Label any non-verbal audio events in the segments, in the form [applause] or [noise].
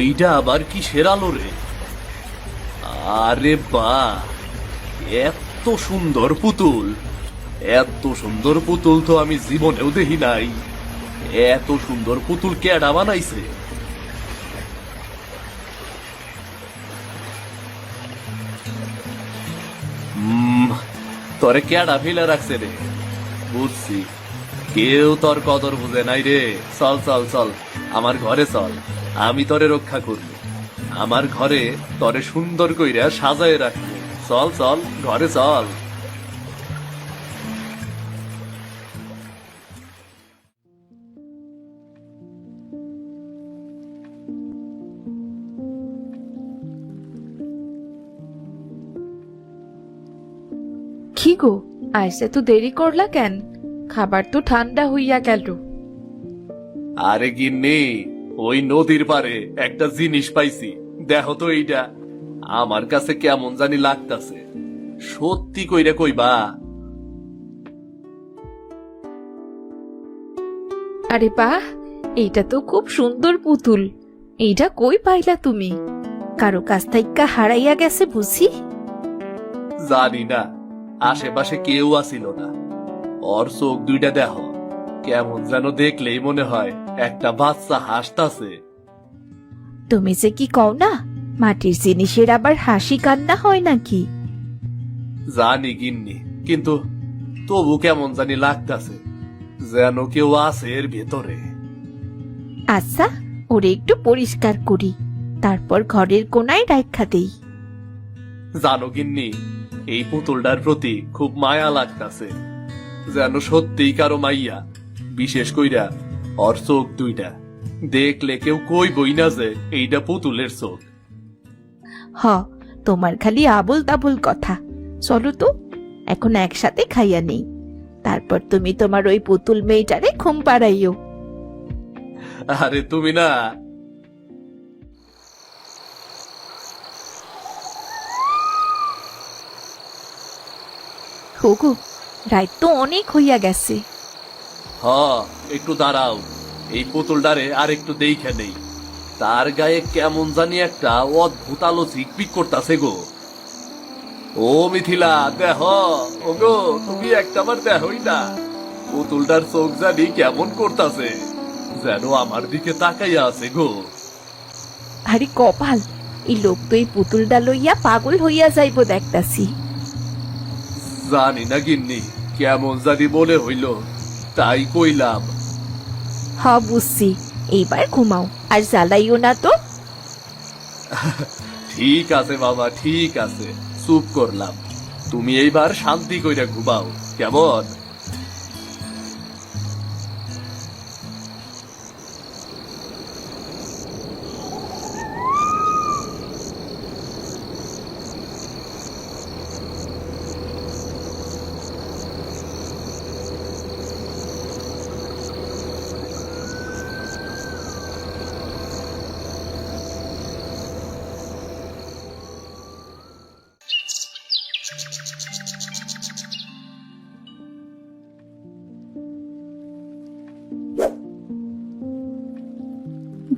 ওইটা আবার কি সেরালো রে? আরে বা, এত সুন্দর পুতুল। এত সুন্দর পুতুল তো আমি জীবনেও দেখি নাই। এত সুন্দর পুতুল কেডা বানাইছে? তোরে কেডা ফেলে রাখছে রে? বুঝছি। কেউ তোর কদর বুঝে নাই রে। চল চল চল। আমার ঘরে চল। আমি তরে রক্ষা করব। আমার ঘরে তরে সুন্দর কইরা সাজায় রাখব। চল চল ঘরে চল। কি গো আজ এত দেরি করলা কেন? খাবার তো ঠান্ডা হইয়া গেল। আরে গিন্নি ওই নদীর পারে একটা জিনিস পাইছি। দেখো তো এইটা। আমার কাছে কেমন জানি লাগতাছে। সত্যি কইরা কইবা। আরে বাহ এইটা তো খুব সুন্দর পুতুল। এইটা কই পাইলা তুমি? কারও কাছ থেকে হারাইয়া গেছে বুঝি? জানি না। আশেপাশে কেউ আসিল না। ওর চোখ দুইটা দেহ কেমন যেন দেখলেই মনে হয় একটা বাচ্চা হাসতাছে। তুমি যে কি কও না মাটির জিনিসের আবার হাসি কান্না হয় নাকি? জানি গিন্নি কিন্তু তবু কেমন জানি লাগতাছে যেন কেউ আছে এর ভেতরে। আচ্ছা ওরে একটু পরিষ্কার করি তারপর ঘরের কোনায় রাখা দেই। জানো গিন্নি এই পুতুলটার প্রতি খুব মায়া লাগতাছে যেন সত্যিই কারও মাইয়া বিশেষ কইরা ওর চোখ দুইটা। দেখলে কেউ কই বই না যে এইটা পুতুলের চোখ। হ তোমার খালি আবল তাবল কথা। চলো তো এখন একসাথে খাইয়া নেই। তারপর তুমি তোমার ওই পুতুল মেয়েটারে ঘুম পাড়াইও। আরে তুমি না। হোগো রাত তো অনেক হইয়া গেছে। হ একটু দাঁড়াও। এই পুতুলটারে আর একটু দেখে নেই। তার গায়ে কেমন জানি একটা অদ্ভুত আলো ঝিকপিক করতাছে গো। ও মিথিলা দেহ। ও গো তুমি একটা বার দেহই না। পুতুলটার চোখ জানি কেমন করতাছে যেন আমার দিকে তাকাইয়া আছে গো। আরে কপাল এই লোক তো এই পুতুলটা লইয়া পাগল হইয়া যাইব দেখতাছি। জানি না গিন্নি কেমন জানি বলে হইল। তাই কইলাম। হ বুঝছি। এইবার ঘুমাও আর জ্বালাইও না তো। [laughs] ঠিক আছে বাবা ঠিক আছে। চুপ করলাম। তুমি এইবার শান্তি কইরা ঘুমাও কেমন?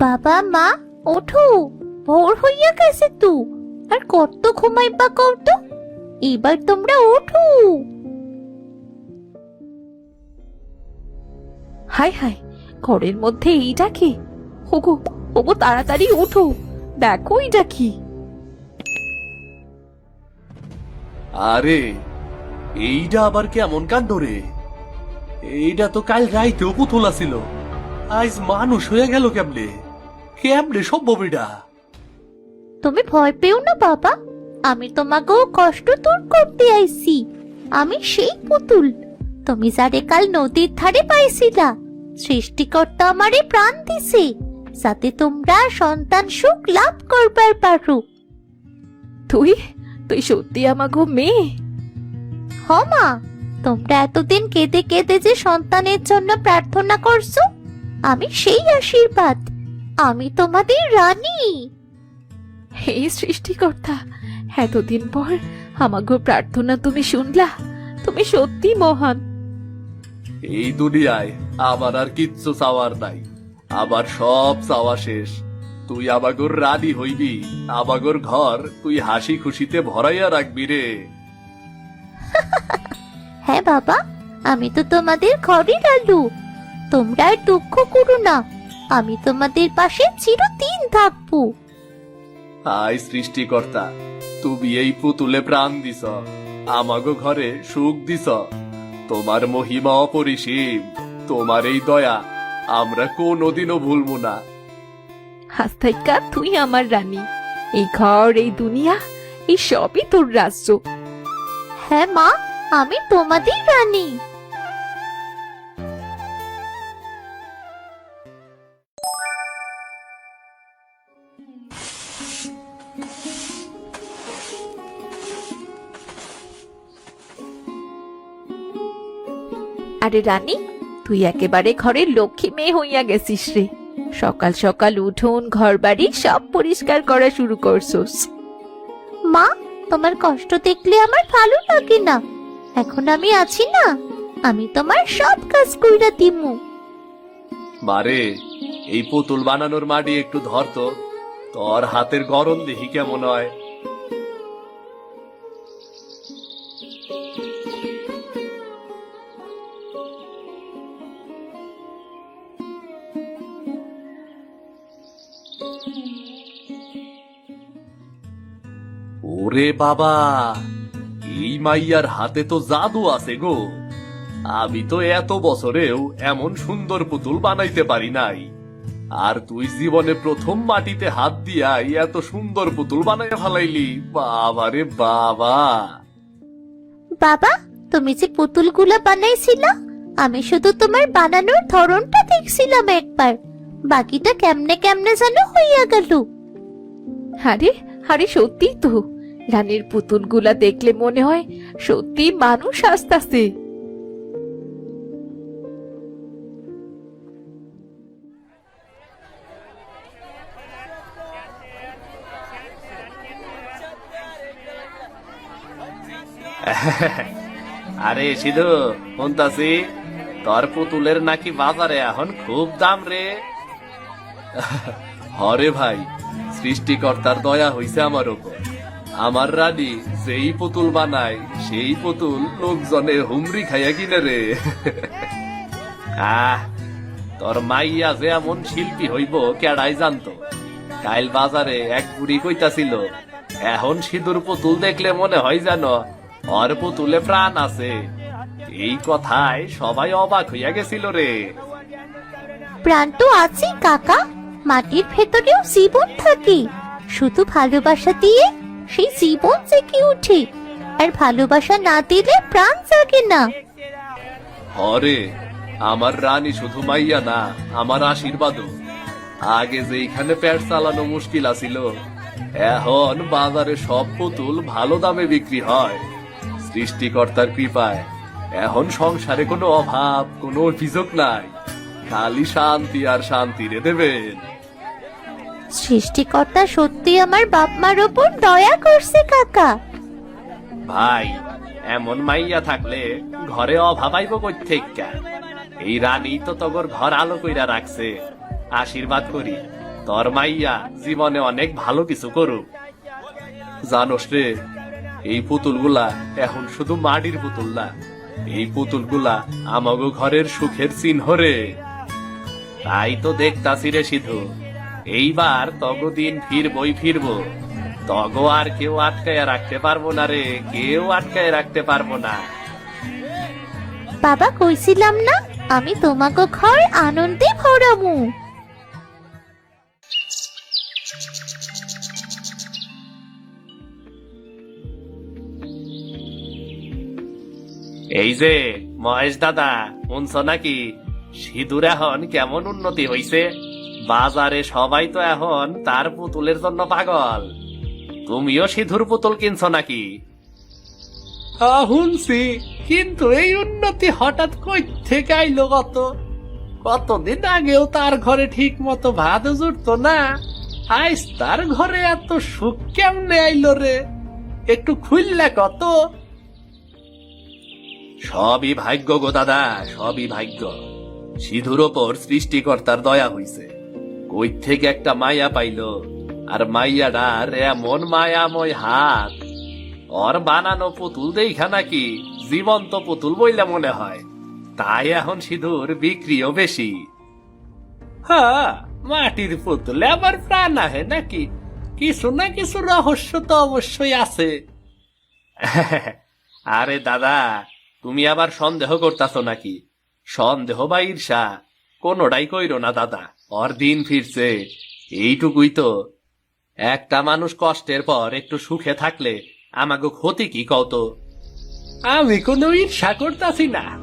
বাবা, মা, ওঠো। ভোর হইয়া গেছে তো। আর কত ঘুমাইবা কত? এবার তোমরা ওঠো। হাই হাই, ঘরের মধ্যে এইটা কি? ওগো ওগো, তাড়াতাড়ি ওঠো। দেখো এইটা কি। আরে, এইটা আবার কেমন কাণ্ড রে? এইটা তো কাল রাইতেও পুতুল ছিল আজ মানুষ হয়ে গেল কেমনে? কেমনে সম্ভব এটা? তুমি ভয় পেও না বাবা। আমি তোমাকেও কষ্ট দূর করতে আইছি। আমি সেই পুতুল। তুমি যারে কাল নদীর ধারে পাইছিলা সৃষ্টিকর্তা আমারে প্রাণ দিছে যাতে তোমরা সন্তান সুখ লাভ করবার পারো। তুই তুই সত্যি আমাগো মেয়ে? হ মা। তোমরা এতদিন কেঁদে কেঁদে যে সন্তানের জন্য প্রার্থনা করছ আমি সেই আশীর্বাদ। আমি তোমাদের রানী। হে সৃষ্টিকর্তা এতদিন পর আমাগো প্রার্থনা তুমি শুনলা তুমি সত্যি মহান। এই দুনিয়ায় আমার আর কিচ্ছু চাওয়ার নাই আমার সব চাওয়া শেষ। তুই আবাগর রানী হইবি আবাগর ঘর তুই হাসি খুশিতে ভরাইয়া রাখবি রে। [laughs] হ্যাঁ বাবা আমি তো তোমাদের ঘরে লালু তোমরা আর দুঃখ করো না। আমি তোমাদের পাশে চিরদিন থাকব। হাই সৃষ্টিকর্তা তুমি এই পুতুলে প্রাণ দিস আমাগো ঘরে সুখ দিস তোমার মহিমা অপরিসীম। তোমার এই দয়া আমরা কোনোদিনও ভুলবো না। হাস্তাইকা তুই আমার রানী। এই ঘর এই দুনিয়া এই সবই তোর রাজ্য। হ্যাঁ মা আমি তোমাদের রানী। আরে রানী তুই একেবারে ঘরের লক্ষ্মী মেয়ে হইয়া গেছিস রে। সকাল সকাল উঠোন ঘর বাড়ি সব পরিষ্কার করা শুরু করছস। মা তোমার কষ্ট দেখলে আমার ভালো লাগে না। এখন আমি আছি না আমি তোমার সব কাজ কইরা দিমু। মারে এই পুতুল বানানোর মাটি একটু ধর তো। তোর হাতের গরম দেখি কেমন হয়? ওরে বাবা এই মাইয়ার হাতে তো জাদু আছে গো। আমি তো এত বছরেও এমন সুন্দর পুতুল বানাইতে পারি নাই। আর তুই জীবনে প্রথম মাটিতে হাত দিয়াই এত সুন্দর পুতুল বানাইয়া ফেলাইলি বাবারে বাবা। বাবা তুমি যে পুতুলগুলা বানাইছিলা আমি শুধু তোমার বানানোর ধরনটা দেখছিলাম একবার। বাকিটা কেমনে কেমনে যেন হইয়া গেল। আরে আরে সত্যি তো। রানীর পুতুলগুলা দেখলে মনে হয় সত্যি মানুষ আসতাছে। আরে সিধু, শুনতাছি, তোর পুতুলের নাকি বাজারে এখন খুব দাম রে। হরে ভাই, সৃষ্টিকর্তার দয়া হইছে আমার উপর। আমার রানী যেই পুতুল বানায়, সেই পুতুল লোকজনে হুমরি খাইয়া কিনে রে। আহ, তোর মাইয়া যে এমন শিল্পী হইব, কেডাই জানতো। কাইল বাজারে এক বুড়ি কইতাছিল, এখন সিঁদুর পুতুল দেখলে মনে হয় যেন ওর পুতুলে প্রাণ আছে। এই কথায় সবাই অবাক হইয়া গেছিল রে। প্রাণ তো আছে কাকা। মাটির ভেতরেও জীবন থাকে। শুধু ভালোবাসা দিয়ে সেই জীবন জেগে ওঠে আর ভালোবাসা না দিলে প্রাণ জাগে না। হরে, আমার রানী শুধু মাইয়া না, আমার আশীর্বাদও। আগে যেইখানে প্যাট চালানো মুশকিল আছিল, এখন বাজারে সব পুতুল ভালো দামে বিক্রি হয়। সৃষ্টিকর্তার কৃপায় এখন সংসারে কোনো অভাব, কোনো অভিযোগ নাই। খালি শান্তি আর শান্তি রে দেবেন। সৃষ্টিকর্তা সত্যি আমার বাপ মার ওপর দয়া করছে, কাকা। ভাই, এমন মাইয়া থাকলে ঘরে অভাব আইব থেকে এই রানী তো তগর ঘর আলো কইরা রাখছে। আশীর্বাদ করি, তোর মাইয়া জীবনে অনেক ভালো কিছু করুক। জানোস রে, এই পুতুলগুলা এখন শুধু মাটির পুতুল না, এই পুতুলগুলা আমাগো ঘরের সুখের চিহ্ন রে। তাই তো দেখতাছি রে সিধু। এইবার তগ দিন ফিরবই ফিরবো। তগো আর কেউ আটকায় রাখতে পারব না রে কেউ আটকায় রাখতে পারব না। বাবা কইছিলাম না আমি তোমাকে ঘর আনন্দে ভরামু। এই যে মহেশ দাদা শুনছ নাকি? সিঁদুর এখন কেমন উন্নতি হইছে? বাজারে সবাই তো এখন তার পুতুলের জন্য পাগল। তুমিও সিঁদুর পুতুল কিনছ নাকি? শুনছি। কিন্তু এই উন্নতি হঠাৎ কই থেকে আইলো কত কতদিন আগেও তার ঘরে ঠিক মতো ভাত জুটতো না। আইস তার ঘরে এত সুখ কেমনে আইলো রে? একটু খুললে কত? সবই ভাগ্য গো দাদা সবই ভাগ্য। সিধুর ওপর সৃষ্টিকর্তার দয়া হইছে। কই থেকে একটা মায়া পাইলো। আর মাইয়াটার এমন মায়াময় হাত। ওর বানানো পুতুল দেখা নাকি জীবন্ত পুতুল বইলে মনে হয়। তাই এখন সিঁদুর বিক্রিও বেশি। হ্যাঁ মাটির পুতুলে আবার প্রাণ আহে নাকি? কিছু না কিছু রহস্য তো অবশ্যই আছে। [laughs] আরে দাদা, তুমি আবার সন্দেহ করতাছ নাকি? সন্দেহ বা ঈর্ষা, কোনোটাই কইরো না দাদা। ওর দিন ফিরছে, এইটুকুই তো। একটা মানুষ কষ্টের পর একটু সুখে থাকলে আমাকে ক্ষতি কি কত আমি কোনো ঈর্ষা করতাছি না।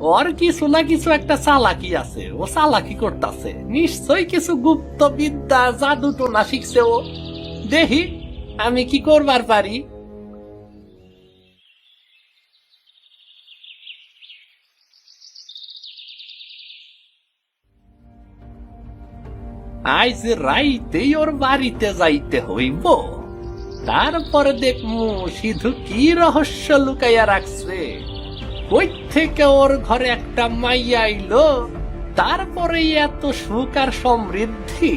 ওর কিছু না কিছু একটা চালাকি আছে, ও চালাকি করতেছে। নিশ্চয়ই কিছু গুপ্ত বিদ্যা জাদু টোনা শিখছে ও। দেখি, আমি কি করবার পারি? আজ রাইতেই ওর বাড়িতে যাইতে হইব। তারপরে দেখমু সিধু কি রহস্য লুকাইয়া রাখছে। কই থেকে ওর ঘরে একটা মাইয়া আইলো তারপরে এত সুখ আর সমৃদ্ধি।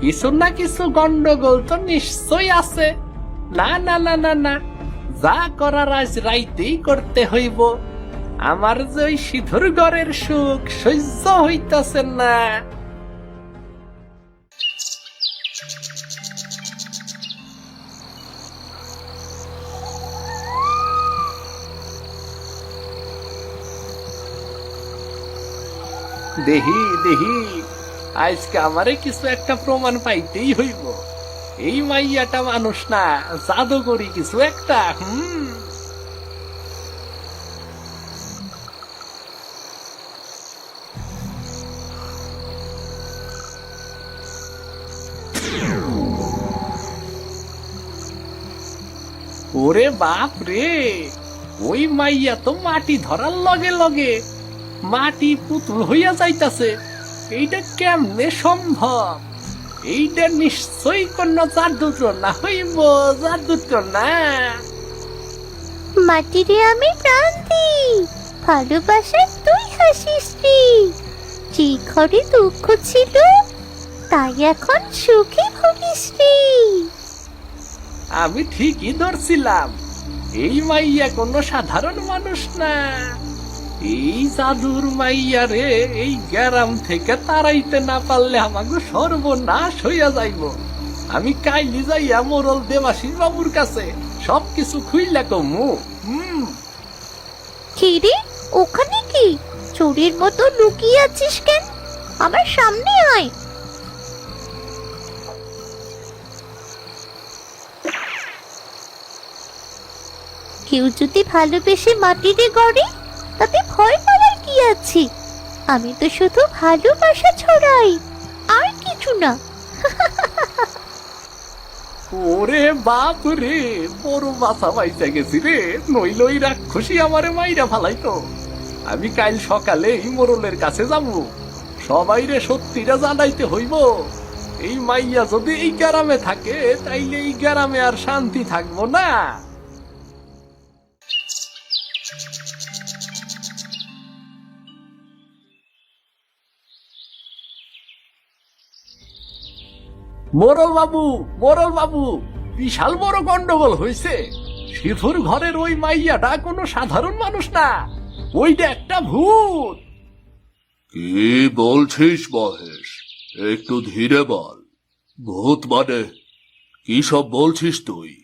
কিছু না কিছু গন্ডগোল তো নিশ্চয় আছে। না না না না না, যা করার আজ রাইতেই করতে হইব। আমার যে ওই সিধুর ঘরের সুখ সহ্য হইতাছে না। দেহি দেহি। আজকে আমারে কিছু একটা প্রমাণ পাইতেই হইব। এই মাইয়াটা মানুষ না, জাদুকরি কিছু একটা, হুম। ওরে বাপ রে ওই মাইয়া তো মাটি ধরার লগে লগে মাটি পুতুল হইয়া যাইতাছে। এইটা কেমনে সম্ভব? এইটা নিশ্চয়ই কোন জাদুটো না হইব জাদুটো না মাটিরে আমি প্রাণ দিই ভালোবাসার তুই হাসিস যে ঘরে দুঃখ ছিল তাই এখন সুখে ভুগিস আমি ঠিকই ধরছিলাম। এই মাইয়া কোনো সাধারণ মানুষ না। এই জাদুর মাইয়া রে, এই গ্যারাম থেকে তাড়াইতে না পারলে আমাকে সর্বনাশ হইয়া যাইব। আমি কাইলি যাইয়া মোরল দেবাশিস বাবুর কাছে সবকিছু খুইলা কমু। হুম। কি রে, ওখানে কি? চোরের মতো লুকিয়ে আছিস কেন? আমার সামনে আয়। কেউ যদি ভালোবেসে মাটিরে গড়ে তাতে ভয় পাওয়ার কি আছে? আমি তো শুধু ভালোবাসা ছড়াই, আর কিছু না। ওরে বাপ রে, বড় বাসা পাইতে গেছি রে। নইল ওই রাক্ষসী আমারে মাইরা ফালাইতো। আমি কাল সকালে মোরলের কাছে যাব। সবাই রে সত্যিটা জানাইতে হইব। এই মাইয়া যদি এই গ্রামে থাকে, তাইলে এই গ্রামে আর শান্তি থাকব না। মোরল বাবু মোরল বাবু বিশাল বড় গন্ডগোল হয়েছে। সিধুর ঘরের ওই মাইয়াটা কোনো সাধারণ মানুষ না। ওইটা একটা ভূত। কি বলছিস মহেশ? একটু ধীরে বল। ভূত মানে কি সব বলছিস তুই?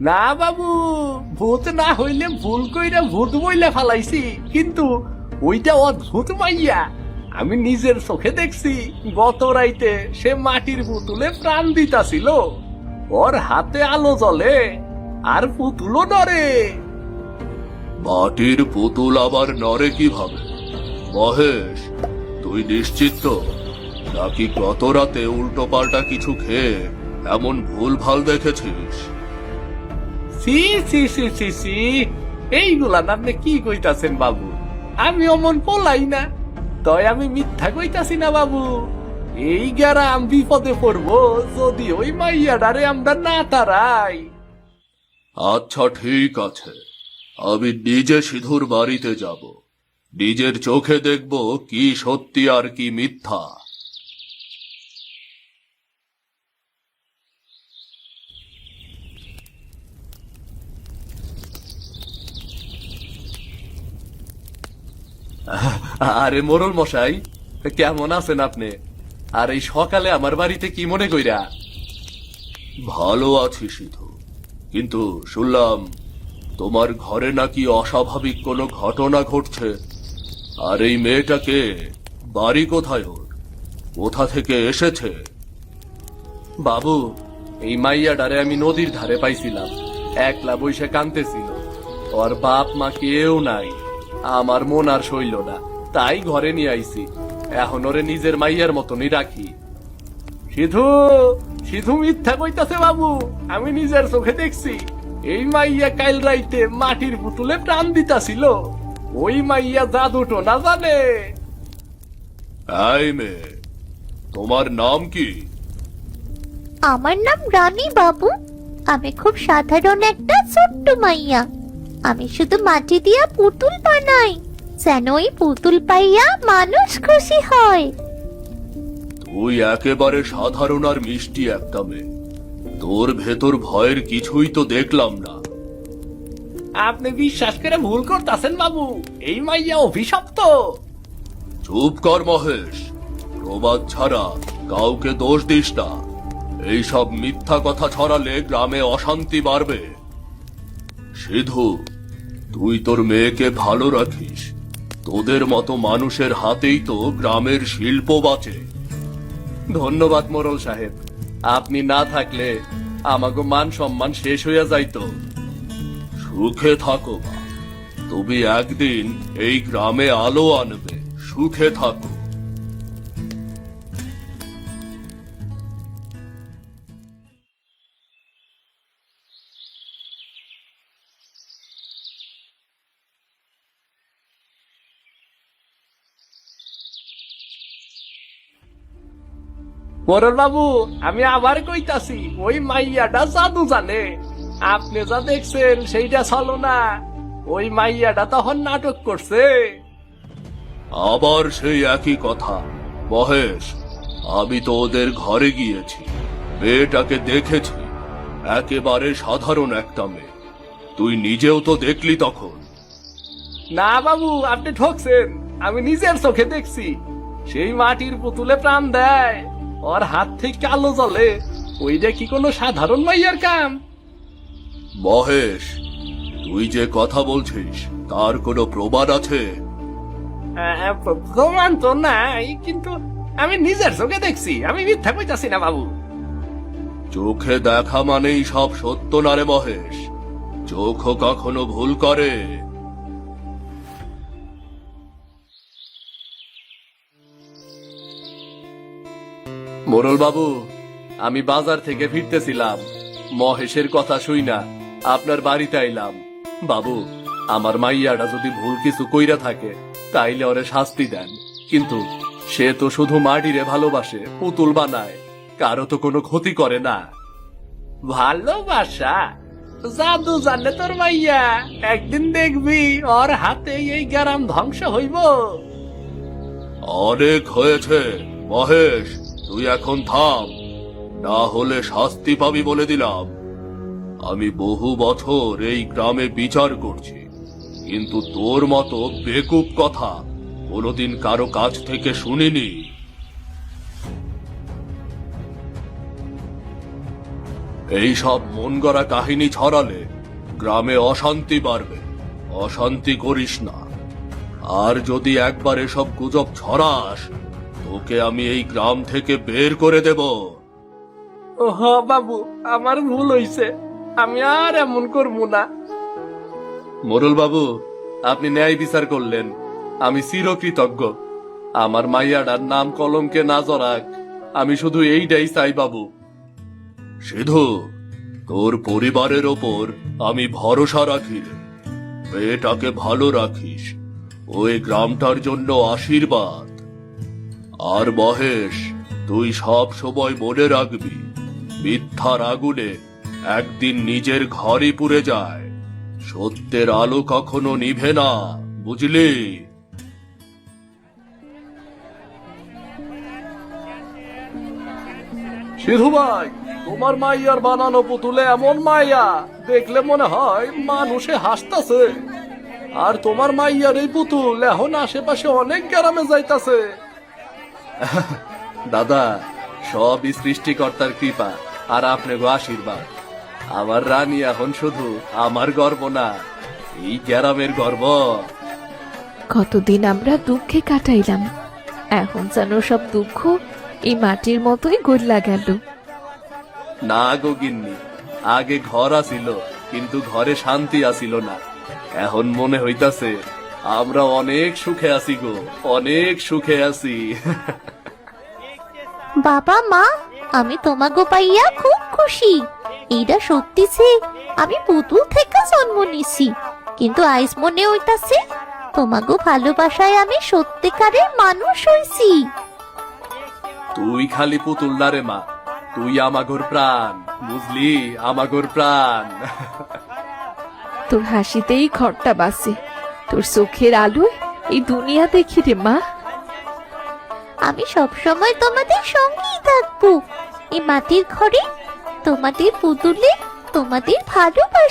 না বাবু ভূত না হইলে ভুল কইরা ভূত বইলে ফালাইছি কিন্তু ওইটা অদ্ভুত মাইয়া। আমি নিজের চোখে দেখছি গত রাইতে সে মাটির পুতুলে প্রাণ দিতাছিল। ওর হাতে আলো জ্বলে আর পুতুলও ডরে মাটির পুতুল আবার নড়ে কীভাবে? মহেশ তুই নিশ্চিত তো? নাকি গত রাতে উল্টো পাল্টা কিছু খেয়ে এমন ভুল ভালো দেখেছিস C C C C C এইগুলা আপনি কি কইতাছেন বাবু? আমি অমন পোলাই না। তয় আমি মিথ্যা কইতাছি না, বাবু। এই গ্যারাম বিপদে পড়ব যদি ওই মাইয়াডারে আমরা না তারাই আচ্ছা ঠিক আছে। আমি নিজে সিধুর বাড়িতে যাব। নিজের চোখে দেখব কি সত্যি আর কি মিথ্যা। [laughs] আরে মোরল মশাই কেমন আছেন আপনি? আর এই সকালে আমার বাড়িতে কি মনে কইরা? ভালো আছি সিধু কিন্তু শুনলাম তোমার ঘরে নাকি অস্বাভাবিক কোনো ঘটনা ঘটছে। আর এই মেয়েটাকে বাড়ি কোথায় ওর? কোথা থেকে এসেছে? বাবু এই মাইয়াডারে আমি নদীর ধারে পাইছিলাম। একলা বৈশে কানতেছিল ওর বাপ মা কেউ নাই। আমার মন আর সইল না। তাই ঘরে নিয়ে আইছি। এখন ওরে নিজের মাইয়ার মতনই রাখি। সিধু সিধু মিথ্যা কইতাছে বাবু। আমি নিজের চোখে দেখছি। এই মাইয়া কাইল রাইতে মাটির পুতুলে প্রাণ দিতাছিল। ওই মাইয়া জাদুটো না জানে? এই মেয়ে তোমার নাম কি? আমার নাম রানী বাবু। আমি খুব সাধারণ একটা ছোট্ট মাইয়া। আমি শুধু মাটি দিয়া পুতুল বানাই যেন ওই পুতুল পাইয়া মানুষ খুশি হয়। তুই একেবারে সাধারণ আর মিষ্টি একটা মেয়ে। তোর ভেতর ভয়ের কিছুই তো দেখলাম না। আপনি বিশ্বাস করে ভুল করতেছেন বাবু এই মাইয়া অভিশপ্ত। চুপ কর মহেশ প্রবাদ ছাড়া কাউকে দোষ দিস না। এইসব মিথ্যা কথা ছড়ালে গ্রামে অশান্তি বাড়বে। সিধু তুই তোর মেয়েকে ভালো রাখিস। তোদের মতো মানুষের হাতেই তো গ্রামের শিল্প বাঁচে। ধন্যবাদ মোরল সাহেব। আপনি না থাকলে আমাকে মান সম্মান শেষ হইয়া যাইত। সুখে থাকো মা। তুমি একদিন এই গ্রামে আলো আনবে। সুখে থাকো। মোরল বাবু আমি আবার কইতাছি ওই মাইয়াটা জাদু জানে। আপনি যা দেখছেন সেইটা চলো না। ওই মাইয়াটা তখন নাটক করছে। আবার সেই একই কথা। মহেশ আমি তো ওদের ঘরে গিয়েছি। মেয়েটাকে দেখেছি। একেবারে সাধারণ একটা মেয়ে। তুই নিজেও তো দেখলি তখন। না বাবু আপনি ঠকছেন। আমি নিজের চোখে দেখছি। সেই মাটির পুতুলে প্রাণ দেয়। ওর হাত থেকে কালো জলে ওইটা কি কোনো সাধারণ মাইয়ার কাম? মহেশ তুই যে কথা বলছিস তার কোনো প্রমাণ আছে? আহ, প্রমাণ তো নাই কিন্তু আমি নিজের চোখে দেখছি আমি মিথ্যা কইতাছি না বাবু। চোখে দেখা মানেই সব সত্য না রে মহেশ চোখও কখনো ভুল করে। মোরল বাবু আমি বাজার থেকে ফিরতেছিলাম। মহেশের কথা শুই না আপনার বাড়িতে আইলাম। বাবু আমার মাইয়াটা যদি ভুল কিছু কইরা থাকে তাইলে ওরে শাস্তি দেন। কিন্তু সে তো শুধু মাটিরে ভালোবাসে পুতুল বানায় কারও তো কোনো ক্ষতি করে না। ভালোবাসা? জাদু জানে তোর মাইয়া একদিন দেখবি ওর হাতে এই গ্রাম ধ্বংস হইব। অনেক হয়েছে মহেশ। তুই এখন থাম। না হলে শাস্তি পাবি বলে দিলাম। আমি বহু বছর এই গ্রামে বিচার করছি। কিন্তু তোর মতো বেকুব কথা কোনোদিন কারও কাছ থেকে শুনিনি। এই সব মন গড়া কাহিনী ছড়ালে গ্রামে অশান্তি বাড়বে। অশান্তি করিস না। আর যদি একবার এসব গুজব ছড়াস তোকে আমি এই গ্রাম থেকে বের করে দেব। ওহ বাবু আমার ভুল হইছে। আমি আর এমন করব না। মোরল বাবু আপনি ন্যায় বিচার করলেন। আমি চিরকৃতজ্ঞ। আমার মাইয়াডার নাম কলমকে না জড়াক। আমি শুধু এইটাই চাই বাবু। সিধু তোর পরিবারের ওপর আমি ভরসা রাখি। মেয়েটাকে ভালো রাখিস। ওই গ্রামটার জন্য আশীর্বাদ। আর মহেশ, তুই সব সময় মনে রাখবি, মিথ্যার আগুনে একদিন নিজের ঘরই পুড়ে যায়। সত্যের আলো কখনো নিভে না, বুঝলি? সিধু ভাই, তোমার মাইয়ার বানানো পুতুলে এমন মাইয়া, দেখলে মনে হয় মানুষে হাসতাছে। আর তোমার মাইয়ার এই পুতুল এখন আশেপাশে অনেক গ্রামে যাইতাছে। দাদা সবই সৃষ্টিকর্তার কৃপা আর আপনি গো আশীর্বাদ। আমার রানী এখন শুধু আমার গর্ব না এই গ্রামের গর্ব। কতদিন আমরা দুঃখে কাটাইলাম এখন যেন সব দুঃখ এই মাটির মতোই গোল্লা গেল। না গো গিন্নি আগে ঘর আসিল কিন্তু ঘরে শান্তি আসিল না। এখন মনে হইতাছে আমরা অনেক সুখে আছি গো অনেক সুখে আছি। বাবা মা আমি তোমাগো পাইয়া খুব খুশি। এইটা সত্যি যে আমি পুতুল থেকে জন্ম নিছি। কিন্তু আইস মনে হইতাছে তোমাগো ভালোবাসায় আমি সত্যিকারের মানুষ হইছি। তুই খালি পুতুল না রে মা তুই আমাগোর প্রাণ বুঝলি? আমাগোর প্রাণ। তোর হাসিতেই ঘরটা বাসে তোর চোখের আলোয় এই দুনিয়া দেখি রে মা। আমি সব সময় তোমাদের সঙ্গেই থাকব। এই মাটির ঘরে তোমাদের পুতুলে তোমাদের ভালোবাসা।